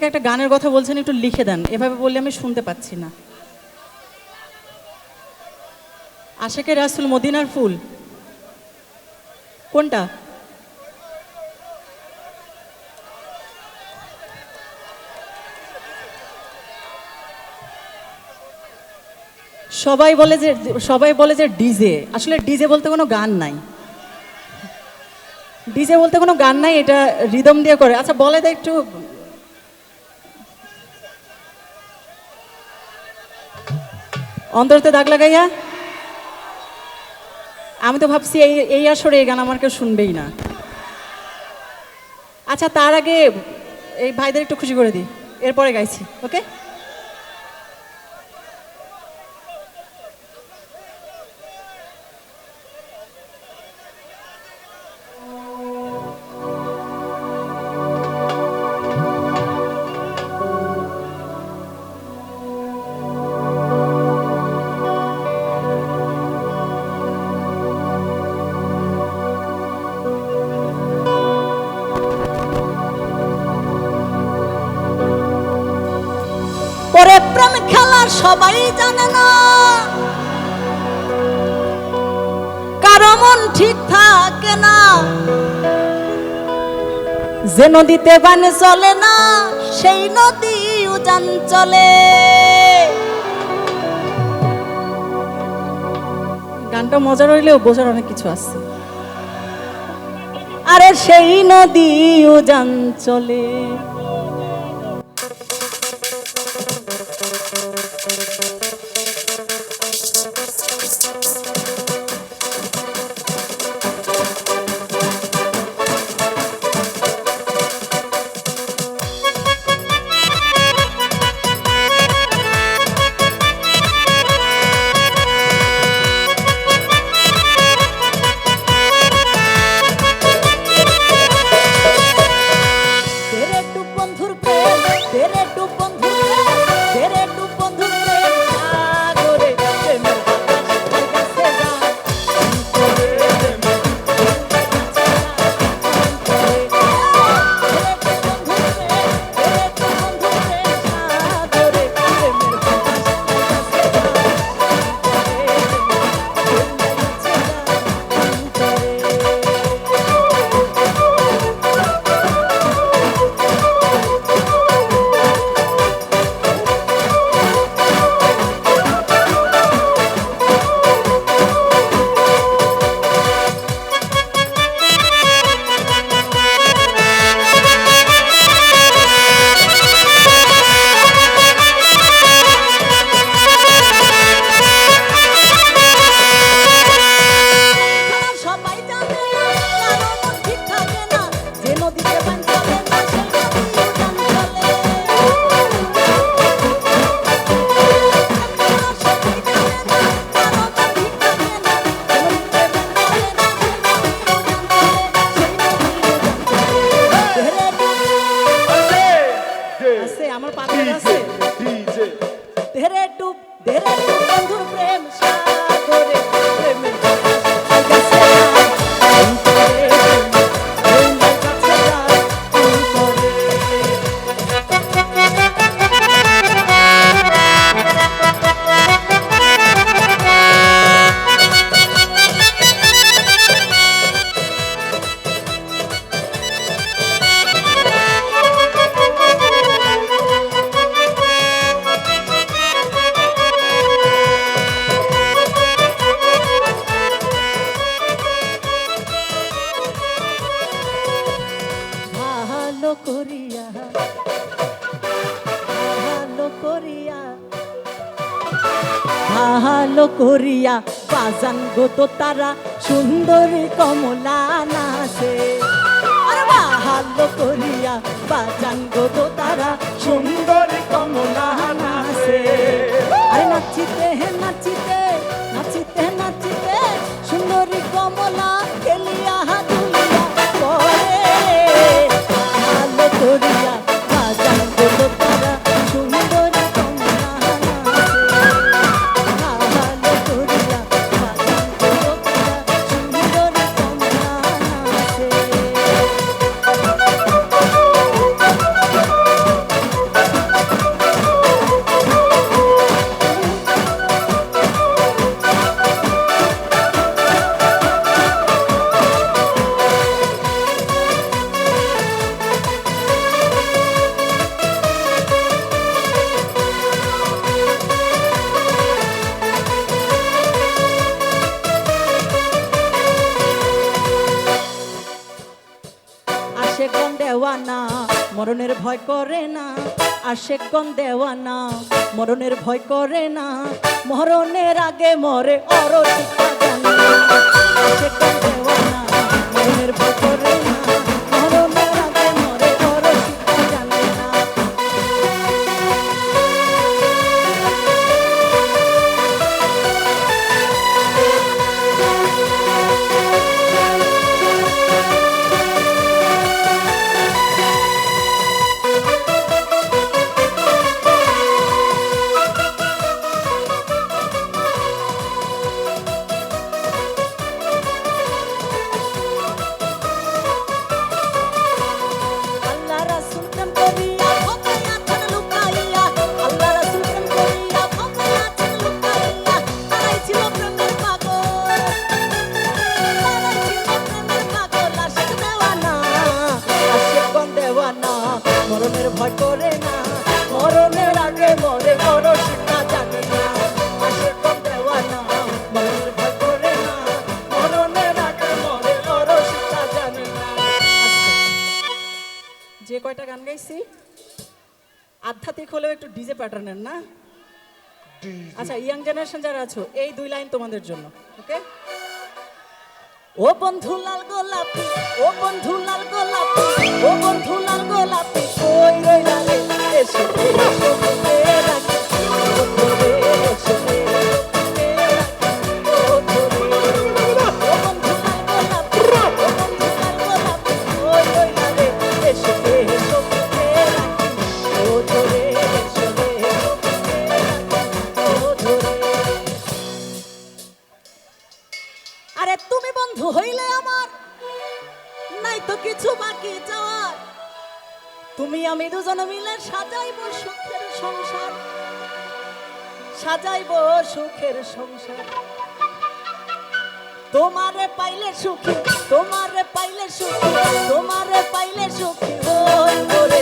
থেকে একটা গানের কথা বলছেন, একটু লিখে দেন। এভাবে বললে আমি শুনতে পাচ্ছি না। আশেকের রাসুল মদিনার ফুল। কোনটা? সবাই বলে যে, সবাই বলে যে ডিজে। আসলে ডিজে বলতে কোনো গান নাই। ডিজে বলতে কোনো গান নাই, এটা রিদম দিয়ে করে। আচ্ছা বলে তো একটু। অন্তরতে দাগ লাগাইয়া? আমি তো ভাবছি এই এই আসরে এই গান আমার কেউ শুনবেই না। আচ্ছা তার আগে এই ভাইদের একটু খুশি করে দিই। এরপরে গাইছি, ওকে? সবাই জানে না। কারও মন ঠিক থাকে না। যে নদীতে বান চলে না, সেই নদী উজান চলে। গানটা মজার হইলেও বোঝার অনেক কিছু আছে। আরে সেই নদী উজান চলে। আমার পাখি আছে। ধীরে ডুব ধীরে ডুব বন্ধুর প্রেম সাগরে। ভালো করিয়া বাজান গো তো তারা, সুন্দরী কমলা নাচে। আর ভালো করিয়া বাজান গো তো তারা মরণের ভয় করে না আসে গন দেওয়ানা, মরণের ভয় করে না। মরণের আগে মরে অর গাইছি আধ্যাত্মিক হলেও একটু ডিজে প্যাটার্নের না? আচ্ছা ইয়াং জেনারেশন যারা আছো এই দুই লাইন তোমাদের জন্য ওকে ও বন্ধু লাল গোলাপি ও বন্ধু লাল গোলাপি ও বন্ধু লাল গোলাপি কই রইলা এসো। কিছু বাকি তুমি আমি দুজন মিলে সাজাইব সুখের সংসার। সাজাইব সুখের সংসার। তোমারে পাইলে সুখী, তোমারে পাইলে সুখী, তোমারে পাইলে সুখী ওই করে